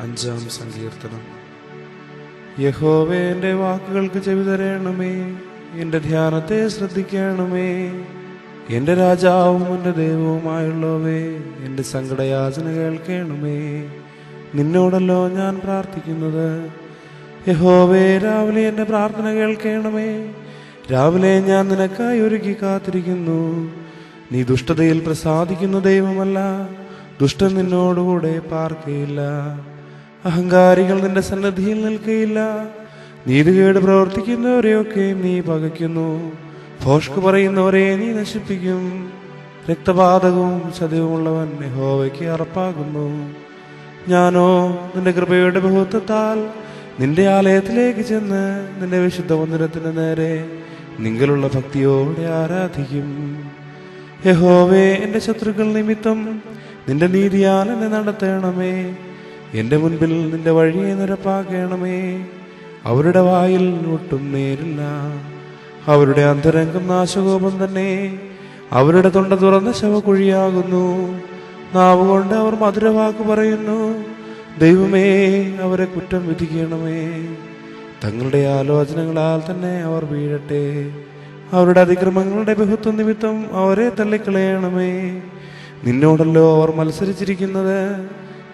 അഞ്ചാം സങ്കീർത്തനം. യഹോവേ എന്റെ വാക്കുകൾക്ക് ചെവി തരണമേ. എന്റെ ധ്യാനത്തെ ശ്രദ്ധിക്കണമേ. എന്റെ രാജാവും എന്റെ ദൈവവുമായുള്ളവേ. എന്റെ സങ്കടയാചന കേൾക്കണമേ. നിന്നോടല്ലോ ഞാൻ പ്രാർത്ഥിക്കുന്നത്. യഹോവേ രാവിലെ എന്റെ പ്രാർത്ഥന കേൾക്കണമേ. രാവിലെ ഞാൻ നിനക്കായി ഒരുക്കി കാത്തിരിക്കുന്നു. നീ ദുഷ്ടതയിൽ പ്രസാദിക്കുന്ന ദൈവമല്ല. ദുഷ്ടൻ നിന്നോടുകൂടെ പാർക്കയില്ല. അഹങ്കാരികൾ നിന്റെ സന്നദ്ധിയിൽ നിൽക്കുകയില്ല നീതികേട് പ്രവർത്തിക്കുന്നവരെയൊക്കെ നീ പകയ്ക്കുന്നു. ഭോഷ്ക് പറയുന്നവരെ നീ നശിപ്പിക്കും. രക്തപാതകവും ചതിവുമുള്ളവൻ യഹോവയ്ക്ക് അറപ്പാകുന്നു. ഞാനോ നിന്റെ കൃപയുടെ ബഹുത്വത്താൽ നിന്റെ ആലയത്തിലേക്ക് ചെന്ന് നിന്റെ വിശുദ്ധ മന്ദിരത്തിന് നേരെ നിങ്ങളുള്ള ഭക്തിയോടെ ആരാധിക്കും. യഹോവേ എന്റെ ശത്രുക്കൾ നിമിത്തം നിന്റെ നീതിയാൽ എന്നെ നടത്തണമേ. എന്റെ മുൻപിൽ നിന്റെ വഴിയെ നിരപ്പാക്കണമേ അവരുടെ വായിൽ ഒട്ടും നേരില്ല. അവരുടെ അന്തരംഗം നാശകോപം തന്നെ. അവരുടെ തൊണ്ട തുറന്ന ശവക്കുഴിയാകുന്നു. നാവ് കൊണ്ട് അവർ മധുരവാക്ക് പറയുന്നു. ദൈവമേ അവരെ കുറ്റം വിധിക്കണമേ. തങ്ങളുടെ ആലോചനകളാൽ തന്നെ അവർ വീഴട്ടെ. അവരുടെ അതിക്രമങ്ങളുടെ ബഹുത്വ നിമിത്തം അവരെ തള്ളിക്കളയണമേ. നിന്നോടല്ലോ അവർ മത്സരിച്ചിരിക്കുന്നത്.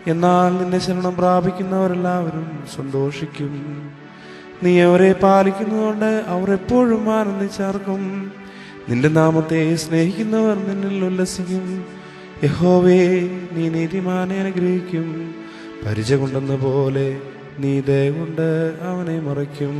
എന്നാൽ നിന്റെ ശരണം പ്രാപിക്കുന്നവരെല്ലാവരും സന്തോഷിക്കും. നീ അവരെ പാലിക്കുന്നതുകൊണ്ട് അവർ എപ്പോഴും ആനന്ദിച്ചാർക്കും നിന്റെ നാമത്തെ സ്നേഹിക്കുന്നവർ നിന്നിൽ ഉല്ലസിക്കും. യഹോവേ നീ നീതിമാനെ അനുഗ്രഹിക്കും. പരിച കൊണ്ടെന്ന പോലെ നീ ദയ കൊണ്ട് അവനെ മറയ്ക്കും.